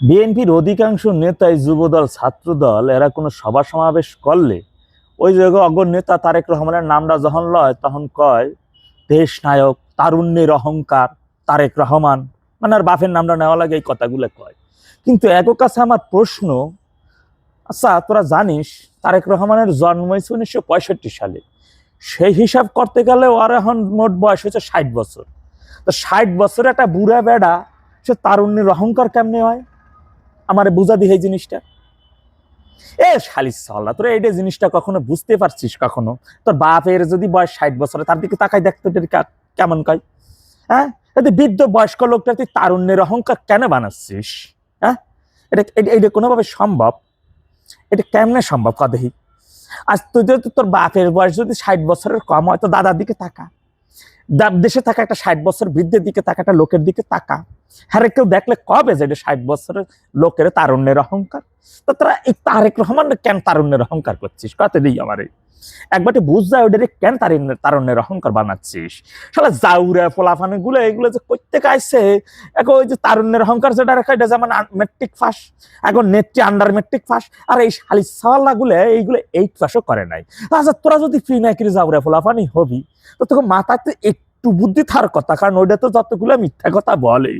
বিএনপির অধিকাংশ নেতাই যুবদল, ছাত্রদল, এরা কোনো সভা সমাবেশ করলে ওই যে অগর নেতা তারেক রহমানের নামটা যখন লয়, তখন কয়, দেশ নায়ক, তারুণ্যের অহংকার, তারেক রহমান। মানে আর বাপের নামটা নেওয়া লাগে এই কথাগুলো কয়। কিন্তু একক কাছে আমার প্রশ্ন আচ্ছা তোরা জানিস, তারেক রহমানের জন্ম হয়েছে উনিশশো পঁয়ষট্টি সালে। সেই হিসাব করতে গেলে ওর এখন মোট বয়স হচ্ছে ষাট বছর। তো ষাট বছর একটা বুড়া বেড়া, সে তারুণ্যের অহংকার কেমনে হয়? আমার বুঝা এই জিনিসটা। এ শালিস সাল্লাহ তোরা এইটা জিনিসটা কখনো বুঝতে পারছিস কখনো? তোর বাপের যদি বয়স ষাট বছরে, তার দিকে তাকাই দেখতো কেমন কয়? হ্যাঁ? বৃদ্ধ বয়স্ক লোকটা তুই তারুণ্যের অহংকার কেন বানাচ্ছিস? হ্যাঁ? এটা এটা- কোনোভাবে সম্ভব? এটা কেমনে সম্ভব কদেহি? আজ তুই তোর বাপের বয়স যদি ষাট বছরের কম হয়, তো দাদার দিকে তাকা। দেশে থাকা একটা ষাট বছর বৃদ্ধের দিকে তাকা একটা লোকের দিকে তাকা। হ্যাঁ কেউ দেখলে কবে যে এটা ষাট বছরের লোকের তারুণ্যের অহংকার? তো তারা এই তারেক রহমান কেন তারুণ্যের অহংকার করছিস? কত দিই আমারে একবারটি বুঝ যায় ওদের কেন তার তারণ্যের অহংকার বানাচ্ছিস? শালা জাউরা, ফোলাফানি, গুলো এগুলো যে করতে কাইছে, এখন ওই যে তারুণ্যের অহংকার যেটা রেখা, এটা যেমন মেট্রিক ফাঁস, এখন নেট্রি আন্ডার মেট্রিক ফাঁস, আর এই শালি সালা গুলো এইগুলো এইট ফাঁসও করে নাই। আচ্ছা তোরা যদি ফ্রি নাইকির জাউরা, ফলাফানি হবি, তো তোকে মাথাতে একটু বুদ্ধি থার কথা, কারণ ওইটা তো যতগুলো মিথ্যা কথা বলে,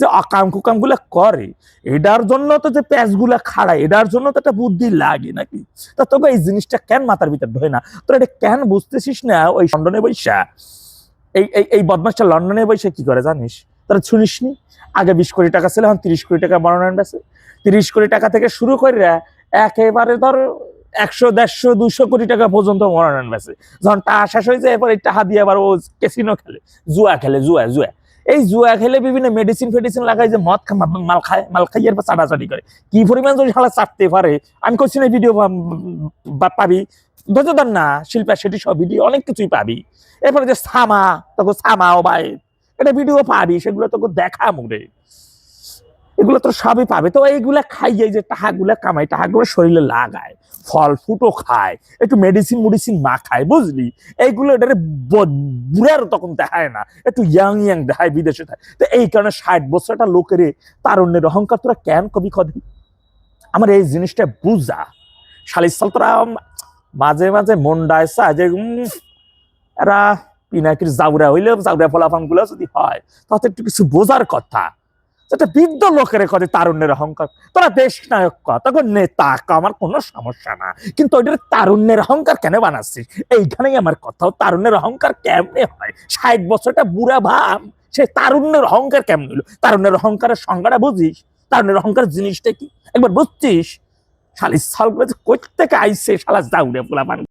যে অকাম কুকামগুলা করে, এটার জন্য তো যে প্যাচগুলা খাড়ায়, এটার জন্য তো একটা বুদ্ধি লাগে নাকি? তা তোকে এই জিনিসটা কেন মাথার ভিতর ঢোয় না? তোর এটা কেন বুঝতেছিস না? ওই লন্ডনে বৈশা, এই এই বদমাসটা লন্ডনে বৈশা কি করে জানিস? তোরা শুনিসনি? আগে বিশ কোটি টাকা ছিল, এখন তিরিশ কোটি টাকা মনোনয়ন বেছে তিরিশ কোটি টাকা থেকে শুরু করে একেবারে ধর একশো, দেড়শো দুশো কোটি টাকা পর্যন্ত মনোনয়ন বেছে যখন টাকা শেষ হয়েছে এরপর এই দিয়ে আবার ও কেসিনো খেলে, জুয়া খেলে, জুয়া জুয়া। এই জুয়া খেলে বিভিন্ন মেডিসিন ফেডিসিন লাগাই যে মদ মাল খায়, মাল খাইয়ে এরপর চাটাচাটি করে। কি পরিমাণ যদি শালা চাটতে পারে, আমি করছি না ভিডিও পাবি। ধৈর্য ধর না, শিল্পা, সেটি সব ভিডিও অনেক কিছুই পাবি। এরপরে যে সামা তখন সামাও বাই এটা ভিডিও পাবি, সেগুলো তোকে দেখা মুড়ে। এগুলো তো সবই পাবে। তো এইগুলা খাইয়ে যে টাকাগুলা কামাই টাকাগুলো শরীরে লাগায়। ফল ফুটো খায়, একটু মেডিসিন মেডিসিন মা খায়, বুঝলি? এইগুলো এটারে বুড়ার তখন দেখায় না, একটু ইয়াং ইয়াং দেখায়, বিদেশে থাকে তো এই কারণে ষাট বছর একটা লোকের তারুণ্যের অহংকার, তোরা কেন কবি কদি? আমার এই জিনিসটা বুঝা। শালিসাল তোরা মাঝে মাঝে মন ডায়সা যে এরা পিনাকির জাউরা হইলে জাউরা ফলাফানগুলো যদি হয়, তাতে একটু কিছু বোঝার কথা। যেটা বৃদ্ধ লোকের কথা তারুণ্যের অহংকার। তোরা দেশ নায়ক ক তখন নেতা আমার কোনো সমস্যা না। কিন্তু ওইটার তারুণ্যের অহংকার কেন বানাচ্ছিস? এইখানেই আমার কথাও তারুণ্যের অহংকার কেমনে হয়? ষাট বছরটা বুড়া ভাব সে তারুণ্যের অহংকার কেমন হলো? তারুণ্যের অহংকারের সংজ্ঞাটা বুঝিস? তারুণ্যের অহংকার জিনিসটা কি? একবার বুঝছিস শালিস সাল করতে আইসে শালা যাউরে পোলা